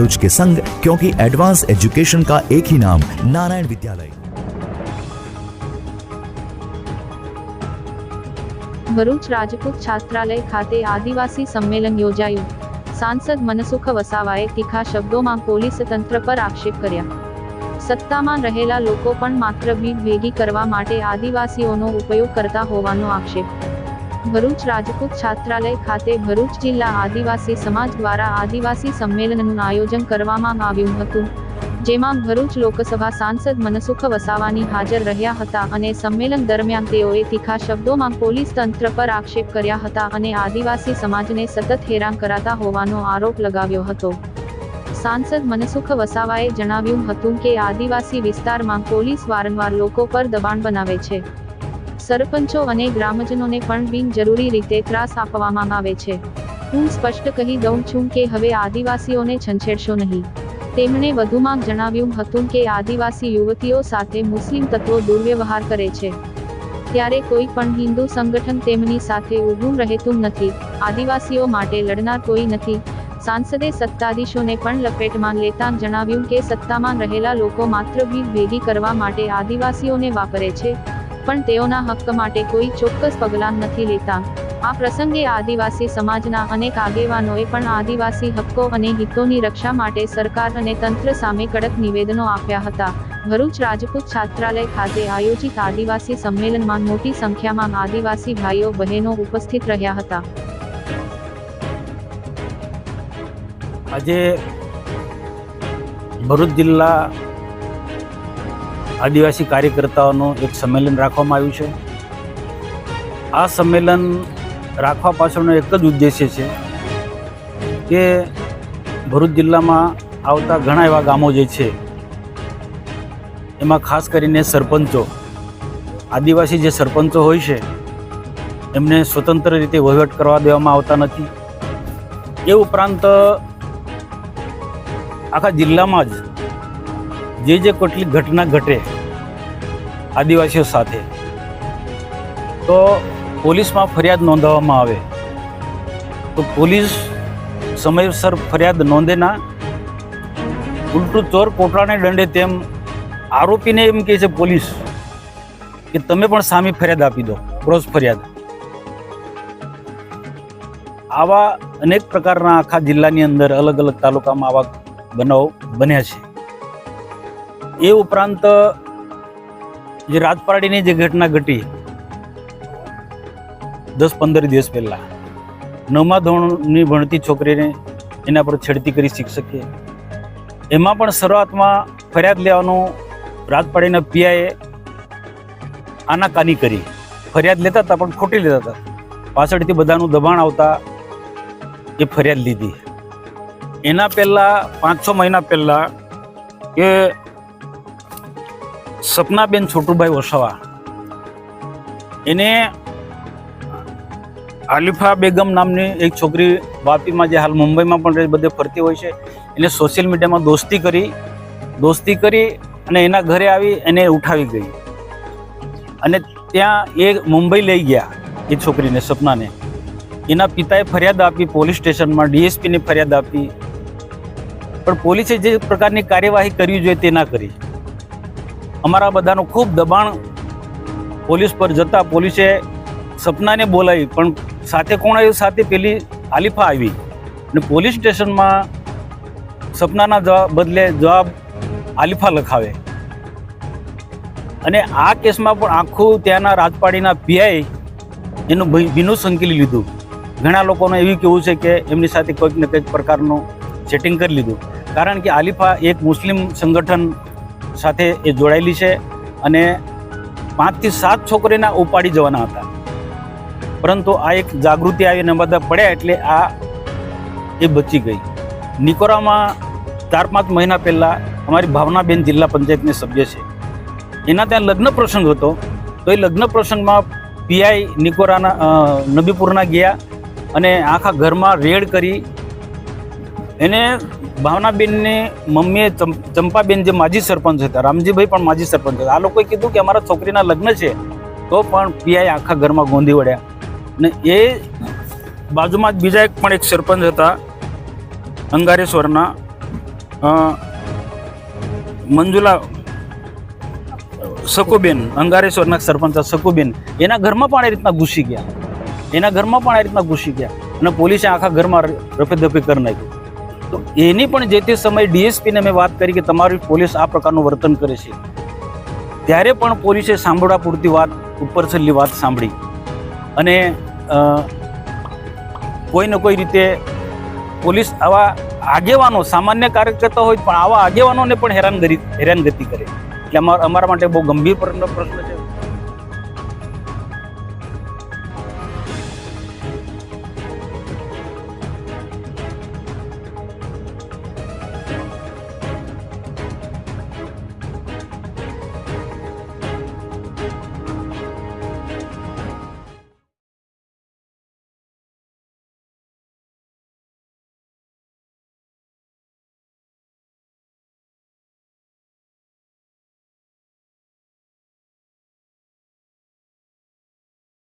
भरूच के संग क्योंकि एडवांस एजुकेशन का एक ही नाम नारायण विद्यालय ભરૂચ રાજપૂત છાત્રાલય ખાતે આદિવાસી સંમેલન યોજાયું સાંસદ મનસુખ વસાવાએ તીખા શબ્દોમાં પોલીસ તંત્ર પર આક્ષેપ કર્યા સત્તામાં રહેલા લોકો પણ માત્ર ભીડ ભેગી કરવા માટે આદિવાસીઓનો ઉપયોગ કરતા હોવાનો આક્ષેપ ભરૂચ રાજપૂત છાત્રાલય ખાતે ભરૂચ જિલ્લા આદિવાસી સમાજ દ્વારા આદિવાસી સંમેલનનું આયોજન કરવામાં આવ્યું હતું, જેમાં ભરૂચ લોકસભા સાંસદ મનસુખ વસાવાની હાજર રહ્યા હતા અને સંમેલન દરમિયાન તેઓએ તીખા શબ્દોમાં પોલીસ તંત્ર પર આક્ષેપ કર્યા હતા અને આદિવાસી સમાજને સતત હેરાન કરાતા હોવાનો આરોપ લગાવ્યો હતો. સાંસદ મનસુખ વસાવાએ જણાવ્યું હતું કે આદિવાસી વિસ્તારમાં પોલીસ વારંવાર લોકો પર દબાણ બનાવે છે. સરપંચો અને ગ્રામજનોને પણ બિનજરૂરી રીતે ત્રાસ આપવામાં આવે છે. હું સ્પષ્ટ કહી દઉં છું કે હવે આદિવાસીઓને છંછેડશો નહીં. તેમણે વધુમાં જણાવ્યું હતું કે આદિવાસી યુવતીઓ સાથે મુસ્લિમ તત્વો દુર્વ્યવહાર કરે છે. ત્યારે કોઈ પણ હિન્દુ સંગઠન તેમની સાથે ઉભું રહેતું નથી. આદિવાસીઓ માટે લડનાર કોઈ નથી. સાંસદે સત્તાધીશોને પણ લપેટમાં લેતા જણાવ્યું કે સત્તામાં રહેલા લોકો માત્ર ભીડ ભેગી કરવા માટે આદિવાસીઓને વાપરે છે. પણ તેઓના હક્ક માટે કોઈ ચોક્કસ પગલાં નથી લેતા. આ પ્રસંગે આદિવાસી સમાજના અનેક આગેવાનોએ પણ આદિવાસી હક્કો અને હિતોની રક્ષા માટે સરકાર અને તંત્ર સામે કડક નિવેદનો આપ્યા હતા. ભરૂચ રાજપૂત છાત્રાલય ખાતે આયોજિત આદિવાસી સંમેલનમાં મોટી સંખ્યામાં આદિવાસી ભાઈઓ બહેનો ઉપસ્થિત રહ્યા હતા. આજે ભરૂચ જિલ્લા આદિવાસી કાર્યકર્તાઓનું એક સંમેલન રાખવામાં આવ્યું છે. આ સંમેલન રાખવા પાછળનો એક જ ઉદ્દેશ્ય છે કે ભરૂચ જિલ્લામાં આવતા ઘણા એવા ગામો જે છે, એમાં ખાસ કરીને સરપંચો, આદિવાસી જે સરપંચો હોય છે, એમને સ્વતંત્ર રીતે વહીવટ કરવા દેવામાં આવતા નથી. એ ઉપરાંત આખા જિલ્લામાં જ જે જે કેટલી ઘટના ઘટે આદિવાસીઓ સાથે, તો પોલીસમાં ફરિયાદ નોંધાવવામાં આવે. તો પોલીસ સમયસર ફરિયાદ નોંધે ના. ઉલટું ચોર કોટરાને દંડે તેમ આરોપીને એમ કહે છે પોલીસ કે તમે પણ સામી ફરિયાદ આપી દો ક્રોસ ફરિયાદ. આવા અનેક પ્રકારના આખા જિલ્લાની અંદર અલગ અલગ તાલુકામાં આવા બનાવો બન્યા છે. એ ઉપરાંત, જે રાજપાડીની જે ઘટના ઘટી દસ પંદર દિવસ પહેલાં, નવમા ધોરણની ભણતી છોકરીને એના પર છેડતી કરી શિક્ષકે. એમાં પણ શરૂઆતમાં ફરિયાદ લેવાનું રાજપાડીના પીઆઈએ આનાકાની કરી. ફરિયાદ લેતા હતા, પણ ખોટી લેતા હતા. પાછળથી બધાનું દબાણ આવતા એ ફરિયાદ લીધી. એના પહેલાં પાંચ છ મહિના પહેલાં કે સપનાબેન છોટુભાઈ વસાવા એને આલિફા બેગમ નામની એક છોકરી વાપીમાં જે હાલ મુંબઈમાં પણ બધે ફરતી હોય છે. એને સોશિયલ મીડિયામાં દોસ્તી કરી દોસ્તી કરી અને એના ઘરે આવી એને ઉઠાવી ગઈ. અને ત્યાં એ મુંબઈ લઈ ગયા એ છોકરીને, સપનાને. એના પિતાએ ફરિયાદ આપી પોલીસ સ્ટેશનમાં, ડીએસપીને ફરિયાદ આપી. પણ પોલીસે જે પ્રકારની કાર્યવાહી કરવી જોઈએ તે ના કરી. અમારા બધાનું ખૂબ દબાણ પોલીસ પર જતા પોલીસે સપનાને બોલાવી, પણ સાથે કોણ આવ્યું? સાથે પેલી આલિફા આવી. અને પોલીસ સ્ટેશનમાં સપનાના જવાબ બદલે જવાબ આલિફા લખાવે. અને આ કેસમાં પણ આખું ત્યાંના રાજપાડીના પીઆઈ એનું ભીનું સંકેલી લીધું. ઘણા લોકોનું એવું કહેવું છે કે એમની સાથે કોઈક ને કંઈક પ્રકારનું સેટિંગ કરી લીધું. કારણ કે આલિફા એક મુસ્લિમ સંગઠન સાથે એ જોડાયેલી છે અને પાંચથી સાત છોકરીના ઉપાડી જવાના હતા. પરંતુ આ એક જાગૃતિ આવી અને બધા પડ્યા એટલે આ એ બચી ગઈ. નિકોરામાં ચાર પાંચ મહિના પહેલાં અમારી ભાવનાબેન જિલ્લા પંચાયતની સભ્ય છે. એના ત્યાં લગ્ન પ્રસંગ હતો. તો એ લગ્ન પ્રસંગમાં પીઆઈ નિકોરાના નબીપુરના ગયા અને આખા ઘરમાં રેડ કરી એને ભાવનાબેનની મમ્મીએ ચંપાબેન જે માજી સરપંચ હતા, રામજીભાઈ પણ માજી સરપંચ હતા. આ લોકોએ કીધું કે અમારા છોકરીના લગ્ન છે, તો પણ પીઆઈ આખા ઘરમાં ગોંધી વળ્યા. અને એ બાજુમાં જ બીજા એક પણ એક સરપંચ હતા અંગારેશ્વરના મંજુલા સકુબેન અંગારેશ્વરના સરપંચ સકુબેન એના ઘરમાં પણ એ રીતના ઘૂસી ગયા. એના ઘરમાં પણ આ રીતના ઘૂસી ગયા. અને પોલીસે આખા ઘરમાં રફેદફી કરી નાખ્યું. તો એની પણ જે તે સમયે ડીએસપીને મેં વાત કરી કે તમારી પોલીસ આ પ્રકારનું વર્તન કરે છે. ત્યારે પણ પોલીસે સાંભળવા પૂરતી વાત ઉપર છેલ્લી વાત સાંભળી. અને કોઈને કોઈ રીતે પોલીસ આવા આગેવાનો, સામાન્ય કાર્યકર્તા હોય પણ આવા આગેવાનોને પણ હેરાનગતિ હેરાનગતિ કરે. એટલે અમારા માટે બહુ ગંભીર પ્રશ્ન છે.